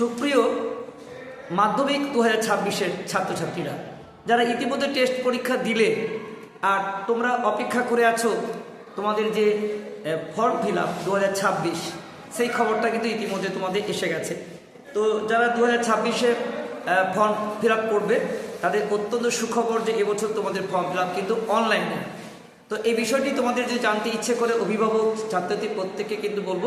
সুপ্রিয় মাধ্যমিক দু হাজার ছাব্বিশের ছাত্রছাত্রীরা, যারা ইতিমধ্যে টেস্ট পরীক্ষা দিলে আর তোমরা অপেক্ষা করে আছো তোমাদের যে ফর্ম ফিল আপ দু হাজার ছাব্বিশ, সেই খবরটা কিন্তু ইতিমধ্যে তোমাদের এসে গেছে। তো যারা দু হাজার ছাব্বিশে ফর্ম ফিল আপ করবে, তাদের অত্যন্ত সুখবর যে এবছর তোমাদের ফর্ম ফিল আপ কিন্তু অনলাইনে তো এই বিষয়টি তোমাদের যে জানতে ইচ্ছে করে, অভিভাবক ছাত্রছাত্রী প্রত্যেককে কিন্তু বলব,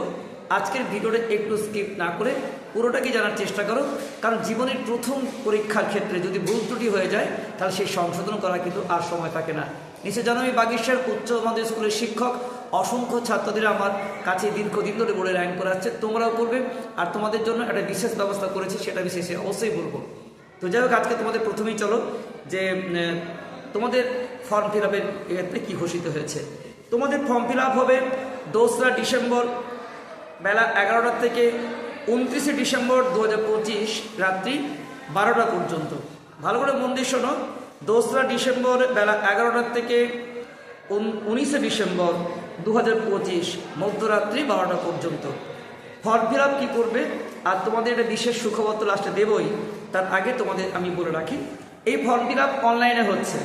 আজকের ভিডিওটা একটু স্কিপ না করে পুরোটাকে জানার চেষ্টা করো। কারণ জীবনের প্রথম পরীক্ষার ক্ষেত্রে যদি ভুল ত্রুটি হয়ে যায়, তাহলে সেই সংশোধন করা কিন্তু আর সময় থাকে না। নিশ্চয় জানো, আমি বাগেশ্বর উচ্চ মাধ্যমিক স্কুলের শিক্ষক। অসংখ্য ছাত্রদের আমার কাছে দীর্ঘদিন ধরে বোর্ডে র্যাঙ্ক করা হচ্ছে তোমরাও করবে। আর তোমাদের জন্য একটা বিশেষ ব্যবস্থা করেছি, সেটা বিশেষে অবশ্যই বলব। তো যাই হোক, আজকে তোমাদের প্রথমেই চলো যে তোমাদের ফর্ম ফিল আপের ক্ষেত্রে কী ঘোষিত হয়েছে? তোমাদের ফর্ম ফিল আপ হবে দোসরা ডিসেম্বর বেলা এগারোটা থেকে উনত্রিশে ডিসেম্বর দু পঁচিশ রাত্রি বারোটা পর্যন্ত। ভালো করে মন দিয়ে শোনো। দোসরা ডিসেম্বর বেলা এগারোটার থেকে উনিশে ডিসেম্বর দু হাজার পঁচিশ মধ্যরাত্রি বারোটা পর্যন্ত। ফর্ম ফিল আপ কী করবে? আর তোমাদের একটা বিশেষ সুখবর তো লাস্টে দেবই। তার আগে তোমাদের আমি বলে রাখি। এই ফর্ম ফিল আপ অনলাইনে হচ্ছে।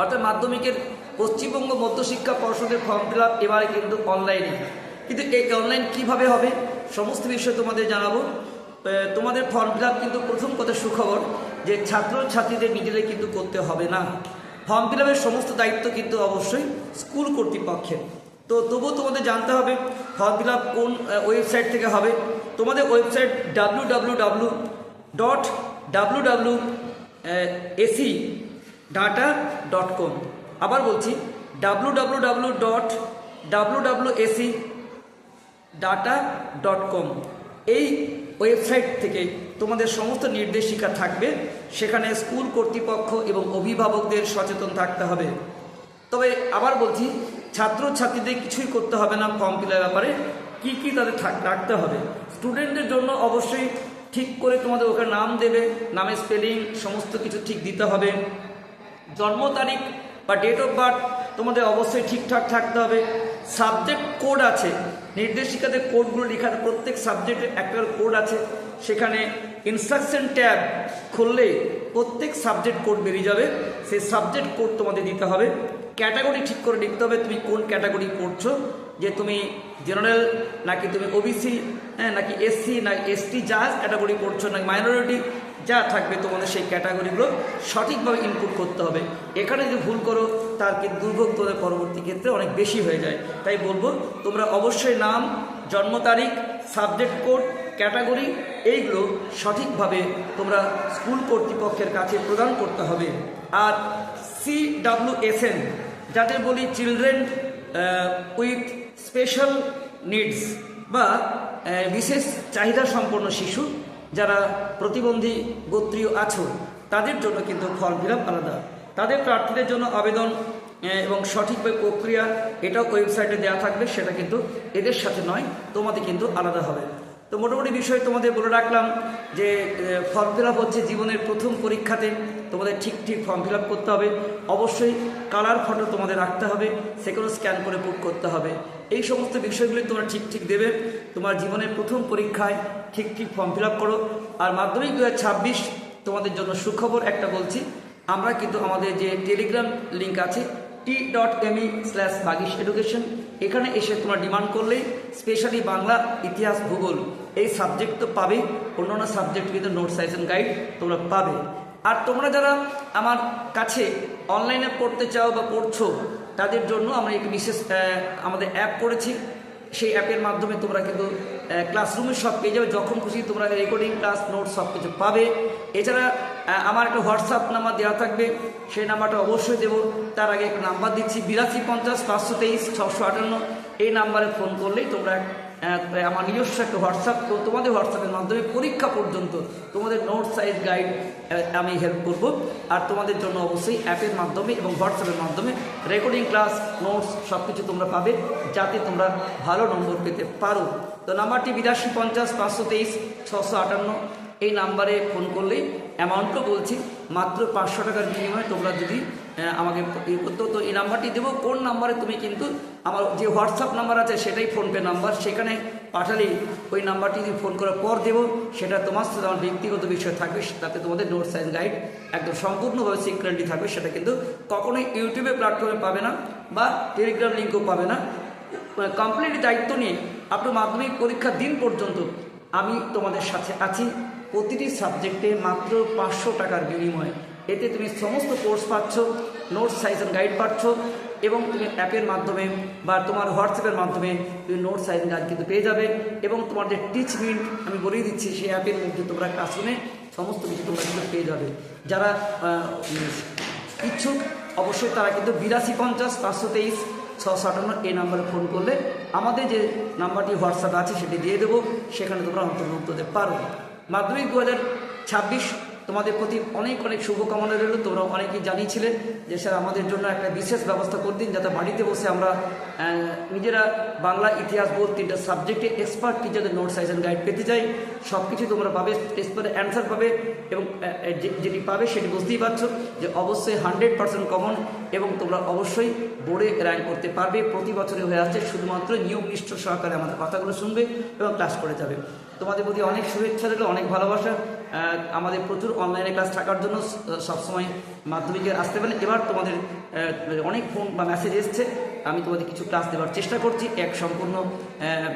অর্থাৎ মাধ্যমিকের পশ্চিমবঙ্গ মধ্যশিক্ষা পর্ষদের ফর্ম ফিল আপ এবারে কিন্তু অনলাইনে কিন্তু এই অনলাইন কীভাবে হবে? সমস্ত বিষয় তোমাদের জানাব। তোমাদের ফর্ম ফিল কিন্তু প্রথম কথা সুখবর যে ছাত্র ছাত্রীদের নিজেদের কিন্তু করতে হবে না। ফর্ম ফিল সমস্ত দায়িত্ব কিন্তু অবশ্যই স্কুল কর্তৃপক্ষের। তো তবুও তোমাদের জানতে হবে ফর্ম ফিল কোন ওয়েবসাইট থেকে হবে। তোমাদের website W W W dot W W AC data dot com আবার বলছি W W W dot W W AC data dot com এই ওয়েবসাইট থেকে তোমাদের সমস্ত নির্দেশিকা থাকবে, সেখানে স্কুল কর্তৃপক্ষ এবং অভিভাবকদের সচেতন থাকতে হবে। তবে আবার বলছি ছাত্র ছাত্রীদের কিছুই করতে হবে না ফর্ম ফিলের ব্যাপারে, কি কি তাদের রাখতে হবে। স্টুডেন্টদের জন্য অবশ্যই ঠিক করে তোমাদের ওখানে নাম দেবে নামের স্পেলিং সমস্ত কিছু ঠিক দিতে হবে। জন্ম তারিখ বা ডেট অফ বার্থ তোমাদের অবশ্যই ঠিকঠাক থাকতে হবে। সাবজেক্ট কোড আছে, নির্দেশিকাদের কোডগুলো লেখা প্রত্যেক সাবজেক্টের একটা কোড আছে। সেখানে ইনস্ট্রাকশন ট্যাব খুললে প্রত্যেক সাবজেক্ট কোড বেরিয়ে যাবে। সেই সাবজেক্ট কোড তোমাদের দিতে হবে। ক্যাটাগরি ঠিক করে লিখতে হবে তুমি কোন ক্যাটাগরি পড়ছো যে তুমি জেনারেল নাকি তুমি ওবিসি হ্যাঁ নাকি এসসি না এসটি যা ক্যাটাগরি পড়ছো নাকি মাইনরিটি যা থাকবে তোমাদের সেই ক্যাটাগরিগুলো সঠিকভাবে ইনপুট করতে হবে। এখানে যদি ভুল করো, তার কিন্তু দুর্ভোগ তোমাদের পরবর্তী ক্ষেত্রে অনেক বেশি হয়ে যায়। তাই বলব, তোমরা অবশ্যই নাম, জন্ম তারিখ সাবজেক্ট কোড ক্যাটাগরি এইগুলো সঠিকভাবে তোমরা স্কুল কর্তৃপক্ষের কাছে প্রদান করতে হবে। আর সি ডাব্লিউ এস এন যাদের বলি চিলড্রেন উইথ স্পেশাল নিডস বা বিশেষ চাহিদা সম্পন্ন শিশু যারা প্রতিবন্ধী গোত্রীয় আছো, তাদের জন্য কিন্তু ফিল আপ আলাদা। তাদের প্রার্থীদের জন্য আবেদন এবং সঠিকভাবে প্রক্রিয়া, এটাও ওয়েবসাইটে দেওয়া থাকবে, সেটা কিন্তু এদের সাথে নয়, তোমাদের কিন্তু আলাদা হবে। তো মোটামুটি বিষয় তোমাদের বলে রাখলাম যে ফর্ম ফিল হচ্ছে জীবনের প্রথম পরীক্ষাতে। তোমাদের ঠিক ঠিক ফর্ম ফিল করতে হবে। অবশ্যই কালার ফটো তোমাদের রাখতে হবে সেগুলো স্ক্যান করে পুট করতে হবে। এই সমস্ত বিষয়গুলি তোমরা ঠিক ঠিক দেবে। তোমার জীবনের প্রথম পরীক্ষায় ঠিক ঠিক ফর্ম ফিল করো। আর মাধ্যমিক দু তোমাদের জন্য সুখবর একটা বলছি। আমরা কিন্তু আমাদের যে টেলিগ্রাম লিঙ্ক আছে T dot me slash Bagish education এখানে এসে তোমরা ডিমান্ড করলেই স্পেশালি বাংলা, ইতিহাস, ভূগোল, এই সাবজেক্ট তো পাবেই অন্যান্য সাবজেক্ট কিন্তু নোট সাইজেন গাইড তোমরা পাবে। আর তোমরা যারা আমার কাছে অনলাইনে পড়তে চাও বা পড়ছো, তাদের জন্য আমরা একটি বিশেষ আমাদের অ্যাপ করেছি। সেই অ্যাপের মাধ্যমে তোমরা কিন্তু ক্লাসরুমে সব পেয়ে যাবে। যখন খুশি তোমরা রেকর্ডিং ক্লাস নোট সব কিছু পাবে। এছাড়া আমার একটা হোয়াটসঅ্যাপ নাম্বার দেওয়া থাকবে। সেই নাম্বারটা অবশ্যই দেবো। তার আগে একটা নাম্বার দিচ্ছি, বিরাশি পঞ্চাশ পাঁচশো তেইশ, ছশো আটান্ন। এই নাম্বারে ফোন করলেই তোমরা আমার নিজস্ব একটা হোয়াটসঅ্যাপ, তো তোমাদের হোয়াটসঅ্যাপের মাধ্যমে পরীক্ষা পর্যন্ত তোমাদের নোট সাইজ গাইড আমি হেল্প করব। আর তোমাদের জন্য অবশ্যই অ্যাপের মাধ্যমে এবং হোয়াটসঅ্যাপের মাধ্যমে রেকর্ডিং ক্লাস নোটস সব কিছু তোমরা পাবে, যাতে তোমরা ভালো নম্বর পেতে পারো। তো নাম্বারটি বিরাশি পঞ্চাশ পাঁচশো তেইশ ছশো আটান্ন, এই নাম্বারে ফোন করলেই অ্যামাউন্টও বলছি, মাত্র পাঁচশো টাকার বিনিময়ে তোমরা যদি আমাকে ইয়ে করতে তো এই নাম্বারটি দেবো। কোন নাম্বারে তুমি কিন্তু আমার যে হোয়াটসঅ্যাপ নাম্বার আছে, সেটাই ফোনপে নাম্বার। সেখানে পাঠালেই ওই নাম্বারটি যদি ফোন করার পর দেবো। সেটা তোমার সাথে আমার ব্যক্তিগত বিষয় থাকবে, তাতে তোমাদের নোট সাইন গাইড একদম সম্পূর্ণভাবে সিকিউরিটি থাকবে। সেটা কিন্তু কখনোই ইউটিউবে প্ল্যাটফর্মে পাবে না বা টেলিগ্রাম লিঙ্কও পাবে না। কমপ্লিট দায়িত্ব নিয়ে আপনার মাধ্যমিক পরীক্ষার দিন পর্যন্ত আমি তোমাদের সাথে আছি। প্রতিটি সাবজেক্টে মাত্র পাঁচশো টাকার বিনিময়ে। এতে তুমি সমস্ত কোর্স পাচ্ছ নোটস সাইজ অ্যান্ড গাইড পাচ্ছ, এবং তুমি অ্যাপের মাধ্যমে বা তোমার হোয়াটসঅ্যাপের মাধ্যমে তুমি নোট সাইজ গাইড কিন্তু পেয়ে যাবে, এবং তোমার যে টিচ মিন্ট আমি বলেই দিচ্ছি, সেই অ্যাপের মধ্যে তোমরা ক্লাসরুমে সমস্ত কিছু তোমরা কিন্তু পেয়ে যাবে। যারা ইচ্ছুক, অবশ্যই তারা কিন্তু বিরাশি পঞ্চাশ, পাঁচশো তেইশ, ছশো আটান্ন এই নাম্বারে ফোন করলে আমাদের যে নাম্বারটি হোয়াটসঅ্যাপ আছে, সেটি দিয়ে দেবো, সেখানে তোমরা অন্তর্ভুক্ত হতে পারো। মাধ্যমিক দু হাজার ছাব্বিশ তোমাদের প্রতি অনেক অনেক শুভকামনা রইল। তোমরা অনেকেই জানিয়েছিলে যে স্যার, আমাদের জন্য একটা বিশেষ ব্যবস্থা করে দিন, যাতে বাড়িতে বসে আমরা নিজেরা বাংলা ইতিহাস বোধ তিনটা সাবজেক্টে এক্সপার্ট টিচারদের নোট সাইজ অ্যান্ড গাইড পেতে চাই। সব কিছু তোমরা পাবে টেস্ট করে অ্যান্সার পাবে এবং যেটি পাবে সেটি বুঝতেই পারছ যে অবশ্যই হান্ড্রেড পার্সেন্ট কমন এবং তোমরা অবশ্যই বোর্ডে র্যাঙ্ক করতে পারবে। প্রতি বছরে হয়ে আসছে, শুধুমাত্র নিয়ম নিষ্ঠ সহকারে আমাদের কথাগুলো শুনবে এবং ক্লাস করে যাবে। তোমাদের প্রতি অনেক শুভেচ্ছা রইল, অনেক ভালোবাসা। আমাদের প্রচুর অনলাইনে ক্লাস থাকার জন্য সবসময় মাধ্যমিকে আসতে পারেন এবার তোমাদের অনেক ফোন বা মেসেজ এসছে। আমি তোমাদের কিছু ক্লাস দেওয়ার চেষ্টা করছি, এক সম্পূর্ণ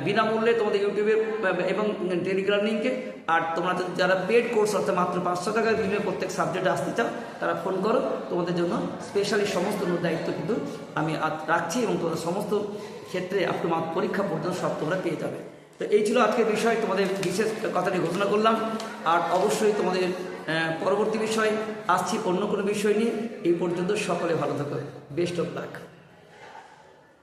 বিনামূল্যে তোমাদের ইউটিউবে এবং টেলিগ্রাম লিঙ্কে আর তোমরা যারা পেড কোর্স অর্থাৎ মাত্র পাঁচশো টাকার বিনিময়ে প্রত্যেক সাবজেক্টে আসতে চাও, তারা ফোন করো। তোমাদের জন্য স্পেশালি সমস্ত দায়িত্ব কিন্তু আমি রাখছি এবং তোমাদের সমস্ত ক্ষেত্রে আপ পরীক্ষা পর্যন্ত সব তোমরা পেয়ে যাবে। তো এই ছিল আজকের বিষয়। তোমাদের বিশেষ কথাটি ঘোষণা করলাম। আর অবশ্যই তোমাদের পরবর্তী বিষয়, আসছি অন্য কোনো বিষয় নিয়ে। এই পর্যন্ত সকলে ভালো থাকো। Best of luck